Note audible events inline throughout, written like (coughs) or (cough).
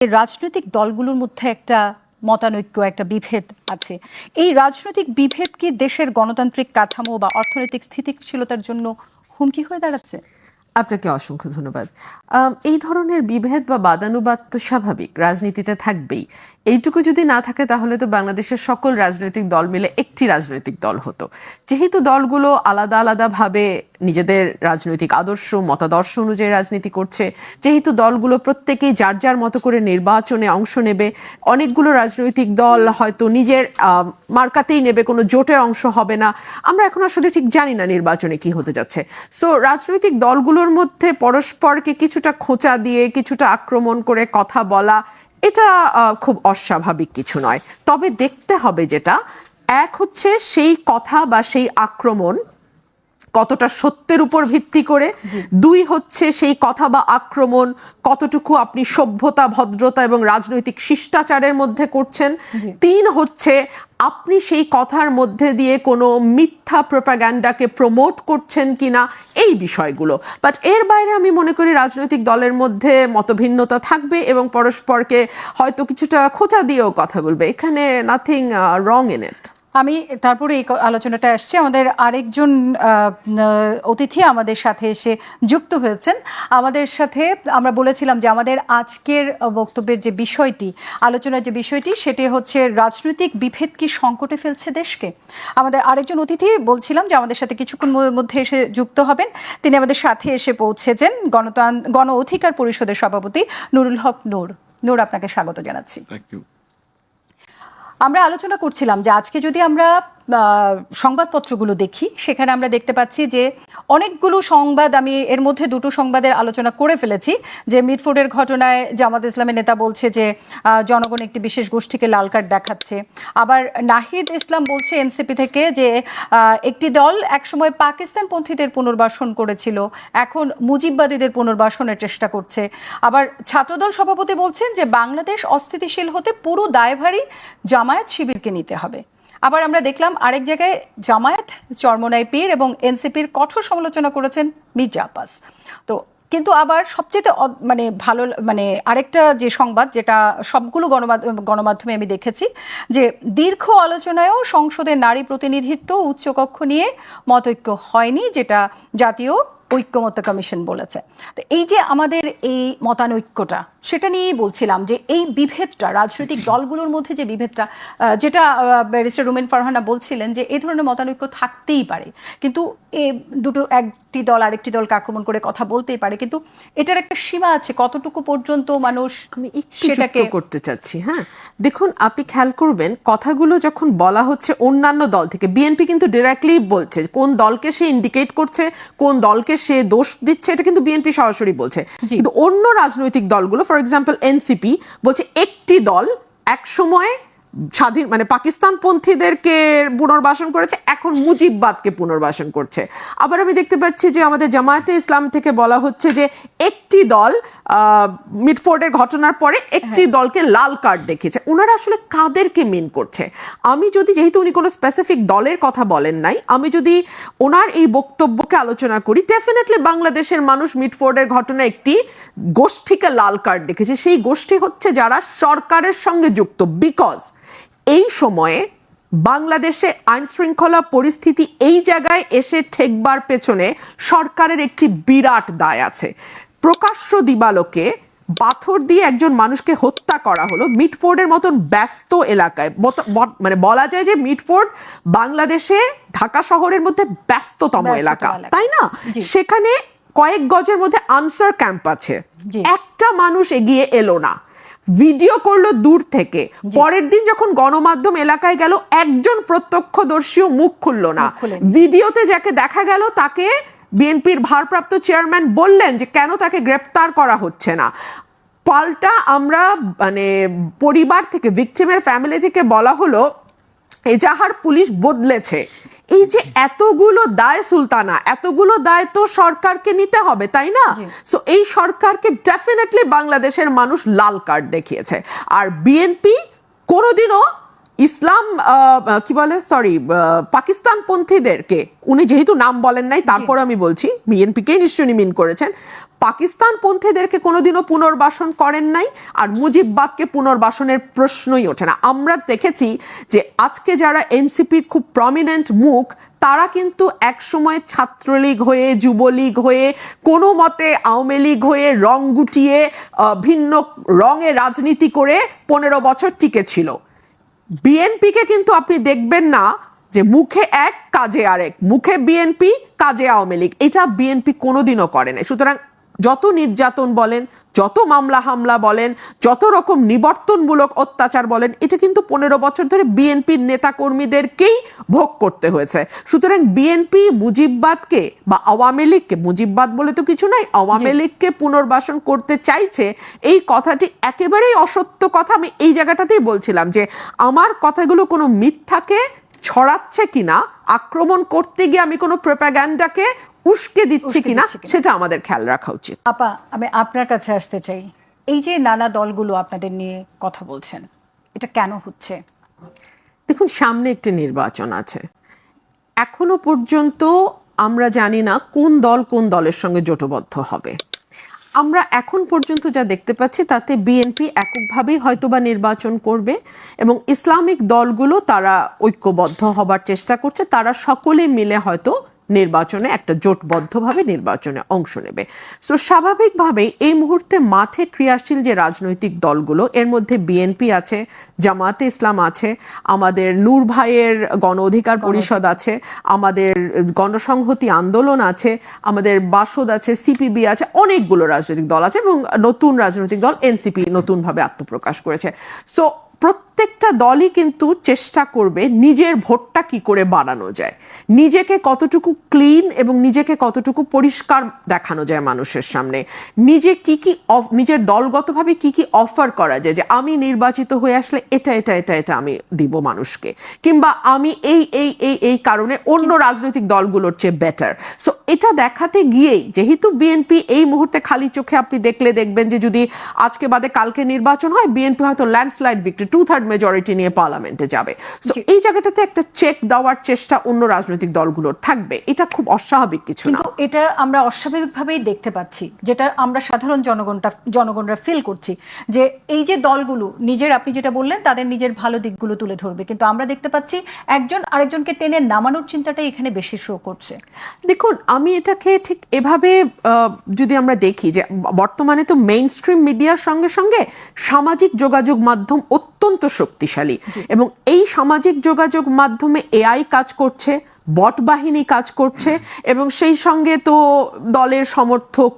রাজনৈতিক দলগুলোর মধ্যে একটা মতানৈক্য, একটা বিভেদ আছে। এই রাজনৈতিক বিভেদ কি দেশের গণতান্ত্রিক কাঠামো বা অর্থনৈতিক স্থিতিশীলতার জন্য হুমকি হয়ে দাঁড়াচ্ছে? আপনাকে অসংখ্য ধন্যবাদ। এই ধরনের বিভেদ বা বাদানুবাদ তো স্বাভাবিক, রাজনীতিতে থাকবেই। এইটুকু যদি না থাকে তাহলে তো বাংলাদেশের সকল রাজনৈতিক দল মিলে একটি রাজনৈতিক দল হতো। যেহেতু দলগুলো আলাদা আলাদাভাবে নিজেদের রাজনৈতিক আদর্শ, মতাদর্শ অনুযায়ী রাজনীতি করছে, যেহেতু দলগুলো প্রত্যেকেই যার যার মতো করে নির্বাচনে অংশ নেবে, অনেকগুলো রাজনৈতিক দল হয়তো নিজের মার্কাতেই নেবে, কোনো জোটের অংশ হবে না। আমরা এখন আসলে ঠিক জানি না নির্বাচনে কি হতে যাচ্ছে। সো, রাজনৈতিক দলগুলোর মধ্যে পরস্পরকে কিছুটা খোঁচা দিয়ে, কিছুটা আক্রমণ করে কথা বলা, এটা খুব অস্বাভাবিক কিছু নয়। তবে দেখতে হবে যেটা এক হচ্ছে সেই কথা বা সেই আক্রমণ কতটা সত্যের উপর ভিত্তি করে। দুই হচ্ছে সেই কথা বা আক্রমণ কতটুকু আপনি সভ্যতা ভদ্রতা এবং রাজনৈতিক শিষ্টাচারের মধ্যে করছেন। তিন হচ্ছে আপনি সেই কথার মধ্যে দিয়ে কোনো মিথ্যা প্রোপাগ্যান্ডাকে প্রমোট করছেন কি না এই বিষয়গুলো। বাট এর বাইরে আমি মনে করি রাজনৈতিক দলের মধ্যে মতভিন্নতা থাকবে এবং পরস্পরকে হয়তো কিছুটা খোঁচা দিয়েও কথা বলবে। এখানে নাথিং রং ইন ইট আমি তারপরে এই আলোচনাটা আসছে। আমাদের আরেকজন অতিথি আমাদের সাথে এসে যুক্ত হয়েছেন। আমাদের সাথে আমরা বলেছিলাম যে আমাদের আজকের বক্তব্যের যে বিষয়টি, আলোচনার যে বিষয়টি, সেটি হচ্ছে রাজনৈতিক বিভেদ কি সংকটে ফেলছে দেশকে? আমাদের আরেকজন অতিথি বলছিলাম যে আমাদের সাথে কিছুক্ষণ মধ্যে এসে যুক্ত হবেন। তিনি আমাদের সাথে এসে পৌঁছেছেন গণতান, গণ অধিকার পরিষদের সভাপতি নুরুল হক নূর। নূর, আপনাকে স্বাগত জানাচ্ছি। থ্যাংক ইউ আমরা আলোচনা করছিলাম যে আজকে যদি আমরা সংবাদপত্রগুলো দেখি, সেখানে আমরা দেখতে পাচ্ছি যে অনেকগুলো সংবাদ আমি এর মধ্যে দুটো সংবাদের আলোচনা করে ফেলেছি। যে মিটফোর্ডের ঘটনায় জামাত ইসলামের নেতা বলছে যে জনগণ একটি বিশেষ গোষ্ঠীকে লাল কার্ড দেখাচ্ছে। আবার নাহিদ ইসলাম বলছে এনসিপি থেকে যে একটি দল একসময় পাকিস্তান পন্থীদের পুনর্বাসন করেছিল, এখন মুজিববাদীদের পুনর্বাসনের চেষ্টা করছে। আবার ছাত্রদল সভাপতি বলছেন যে, বাংলাদেশ অস্থিতিশীল হতে পুরো দায়ভারী জামায়াত শিবিরকে নিতে হবে। আবার আমরা দেখলাম আরেক জায়গায় জামায়াত, চরমনাই পীর এবং এনসিপির কঠোর সমালোচনা করেছেন মির্জা আব্বাস। তো কিন্তু আবার সবচেয়ে মানে ভালো মানে আরেকটা যে সংবাদ যেটা সবগুলো গণমাধ্যম গণমাধ্যমে আমি দেখেছি যে দীর্ঘ আলোচনায়ও সংসদের নারী প্রতিনিধিত্ব উচ্চকক্ষ নিয়ে মতৈক্য হয়নি, যেটা জাতীয় ঐক্যমত্য কমিশন বলেছে। তো এই যে আমাদের এই মতানৈক্যটা সেটা নিয়েই বলছিলাম যে এই বিভেদটা রাজনৈতিক (coughs) দলগুলোর মধ্যে যে বিভেদটা যেটা ব্যারিস্টার রুমেন ফারহানা বলছিলেন যে এই ধরনের মতানৈক্য থাকতেই পারে। কিন্তু এ দুটো একটি দল আরেকটি দলকে আক্রমণ করে কথা বলতেই পারে। কিন্তু এটার একটা সীমা আছে কতটুকু পর্যন্ত মানুষ আমি একটু করতে চাচ্ছি হ্যাঁ? দেখুন আপনি খেয়াল করবেন কথাগুলো যখন বলা হচ্ছে অন্যান্য দল থেকে বিএনপি কিন্তু ডিরেক্টলি বলছে কোন দলকে সে ইন্ডিকেট করছে কোন দলকে সে দোষ দিচ্ছে এটা কিন্তু বিএনপি সরাসরি বলছে। কিন্তু অন্য রাজনৈতিক দলগুলো ফর এক্সাম্পল এনসিপি বলছে একটি দল এক সময় স্বাধীন মানে পাকিস্তান পন্থীদেরকে পুনর্বাসন করেছে এখন মুজিববাদকে পুনর্বাসন করছে। আবার আমি দেখতে পাচ্ছি যে আমাদের জামায়াতে ইসলাম থেকে বলা হচ্ছে যে একটি দল আহ, মিটফোর্ডের ঘটনার পরে একটি দলকে লাল কার্ড দেখিয়েছে। ওনারা আসলে কাদেরকে মিন করছে? আমি যদি যেহেতু উনি কোনো স্পেসিফিক দলের কথা বলেন নাই আমি যদি ওনার এই বক্তব্যকে আলোচনা করি ডেফিনেটলি বাংলাদেশের মানুষ মিটফোর্ডের ঘটনা একটি গোষ্ঠীকে লাল কার্ড দেখেছে। সেই গোষ্ঠী হচ্ছে যারা সরকারের সঙ্গে যুক্ত বিকজ এই সময়ে বাংলাদেশে আইন শৃঙ্খলা পরিস্থিতি এই জায়গায় এসে ঠেকবার পেছনে সরকারের একটি বিরাট দায় আছে। প্রকাশ্য দিবালোকে পাথর দিয়ে একজন মানুষকে হত্যা করা হলো মিটফোর্ডের মতন ব্যস্ত এলাকায়। মানে বলা যায় যে মিটফোর্ড বাংলাদেশে ঢাকা শহরের মধ্যে ব্যস্ততম এলাকা। তাই না? সেখানে কয়েক গজের মধ্যে আনসার ক্যাম্প আছে। একটা মানুষ এগিয়ে এলো না। ভিডিও করল দূর থেকে। পরের দিন যখন গণমাধ্যম এলাকায় গেল একজন প্রত্যক্ষদর্শীও মুখ খুললো না। ভিডিওতে যাকে দেখা গেল তাকে বিএনপির ভারপ্রাপ্ত চেয়ারম্যান বললেন যে কেন তাকে গ্রেপ্তার করা হচ্ছে না? পাল্টা আমরা মানে পরিবার থেকে ভিকটিমের ফ্যামিলি থেকে বলা হলো এজাহার পুলিশ বদলেছে। এই যে এতগুলো দায় সুলতানা এতগুলো দায় তো সরকারকে নিতে হবে তাই না। সো এই সরকারকে ডেফিনেটলি বাংলাদেশের মানুষ লাল কার্ড দেখিয়েছে আর বিএনপি কোনোদিনও ইসলাম কি বলে সরি পাকিস্তান পন্থীদেরকে উনি যেহেতু নাম বলেন নাই তারপর আমি বলছি বিএনপিকেই নিশ্চয়ই মিন করেছেন পাকিস্তান পন্থীদেরকে কোনোদিনও পুনর্বাসন করেন নাই আর মুজিববাদকে পুনর্বাসনের প্রশ্নই ওঠে না। আমরা দেখেছি যে আজকে যারা এনসিপি খুব প্রমিনেন্ট মুখ তারা কিন্তু একসময় ছাত্রলীগ হয়ে যুবলীগ হয়ে কোনো মতে আওয়ামী লীগ হয়ে রং গুটিয়ে ভিন্ন রঙে রাজনীতি করে পনেরো বছর টিকে ছিল। বিএনপিকে কিন্তু আপনি দেখবেন না যে মুখে এক, কাজে আরেক। মুখে বিএনপি কাজে আওয়ামী লীগ। এটা বিএনপি কোনোদিনও করে নাই। সুতরাং যত নির্যাতন বলেন যত মামলা হামলা বলেন যত রকম নিবর্তনমূলক অত্যাচার বলেন এটা কিন্তু পনেরো বছর ধরে বিএনপির নেতাকর্মীদেরকেই ভোগ করতে হয়েছে। সুতরাং বিএনপি মুজিববাদকে বা আওয়ামী লীগকে মুজিববাদ বলে তো কিছু নাই আওয়ামী লীগকে পুনর্বাসন করতে চাইছে এই কথাটি একেবারেই অসত্য কথা। আমি এই জায়গাটাতেই বলছিলাম যে আমার কথাগুলো কোনো মিথ্যাকে ছড়াচ্ছে কিনা আক্রমণ করতে গিয়ে আমি কোনো প্রোপাগ্যান্ডাকে উস্কে দিচ্ছে কিনা। সেটা আমাদের খেয়াল রাখা উচিত। আপা আমি আপনার কাছে আসতে চাই। এই যে নানা দলগুলো আপনাদের নিয়ে কথা বলছেন এটা কেন হচ্ছে? দেখুন সামনে একটি নির্বাচন আছে। এখনও পর্যন্ত আমরা জানি না কোন দল কোন দলের সঙ্গে জোটবদ্ধ হবে। আমরা এখন পর্যন্ত যা দেখতে পাচ্ছি তাতে বিএনপি এককভাবেই হয়তোবা নির্বাচন করবে এবং ইসলামিক দলগুলো তারা ঐক্যবদ্ধ হবার চেষ্টা করছে। তারা সকলে মিলে হয়তো নির্বাচনে একটা জোটবদ্ধভাবে নির্বাচনে অংশ নেবে। সো স্বাভাবিকভাবেই এই মুহূর্তে মাঠে ক্রিয়াশীল যে রাজনৈতিক দলগুলো এর মধ্যে বিএনপি আছে জামাতে ইসলাম আছে আমাদের নূর ভাইয়ের গণ অধিকার পরিষদ আছে আমাদের গণসংহতি আন্দোলন আছে আমাদের বাসদ আছে সিপিবি আছে অনেকগুলো রাজনৈতিক দল আছে এবং নতুন রাজনৈতিক দল এনসিপি নতুনভাবে আত্মপ্রকাশ করেছে। সো প্রত্যেকটা দলই কিন্তু চেষ্টা করবে নিজের ভোটটা কি করে বাড়ানো যায়। নিজেকে কতটুকু ক্লিন এবং নিজেকে কতটুকু পরিষ্কার দেখানো যায় মানুষের সামনে। নিজে কি কি নিজের দলগতভাবে কি কি অফার করা যায় যে আমি নির্বাচিত হয়ে আসলে এটা এটা এটা এটা আমি দিব মানুষকে। কিংবা আমি এই এই এই এই কারণে অন্য রাজনৈতিক দলগুলোর চেয়ে বেটার সো এটা দেখাতে গিয়েই যেহেতু বিএনপি এই মুহূর্তে খালি চোখে আপনি দেখলে দেখবেন যে যদি আজকে বাদে কালকে নির্বাচন হয় বিএনপি হয়তো landslide victory two third majority নিয়ে পার্লামেন্টে যাবে। সো এই জায়গাটাতে একটা চেক দেওয়ার চেষ্টা অন্য রাজনৈতিক দলগুলোর থাকবে। এটা খুব অস্বাভাবিক কিছু না। কিন্তু এটা আমরা অস্বাভাবিকভাবেই দেখতে পাচ্ছি যেটা আমরা সাধারণ জনগণটা জনগণরা ফিল করছি যে এই যে দলগুলো নিজের আপনি যেটা বললেন তাদের নিজের ভালো দিকগুলো তুলে ধরবে। কিন্তু আমরা দেখতে পাচ্ছি একজন আরেকজনকে টেনে নামানোর চিন্তাটাই এখানে বেশি শো করছে। দেখুন আমি এটাকে ঠিক এভাবে যদি আমরা দেখি যে বর্তমানে তো মেইন স্ট্রিম মিডিয়ার সঙ্গে সঙ্গে সামাজিক যোগাযোগ মাধ্যম অত্যন্ত শক্তিশালী এবং এই সামাজিক যোগাযোগ মাধ্যমে এআই কাজ করছে বট বাহিনী কাজ করছে এবং সেই সঙ্গে তো দলের সমর্থক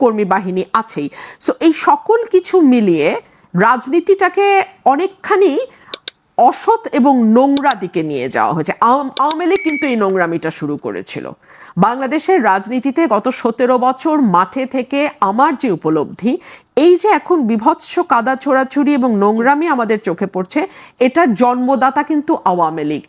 কর্মী বাহিনী আছেই। সো এই সকল কিছু মিলিয়ে রাজনীতিটাকে অনেকখানি অসৎ এবং নোংরা দিকে নিয়ে যাওয়া হয়েছে। আওয়ামী লীগ কিন্তু এই নোংরামিটা শুরু করেছিল। বাংলাদেশের রাজনীতিতে গত সতেরো বছর মাঠে থেকে আমার যে উপলব্ধি, এই যে এখন বিভৎস কাদা ছোড়াছুরি এবং নোংরামি আমাদের চোখে পড়ছে, এটার জন্মদাতা কিন্তু আওয়ামী লীগ।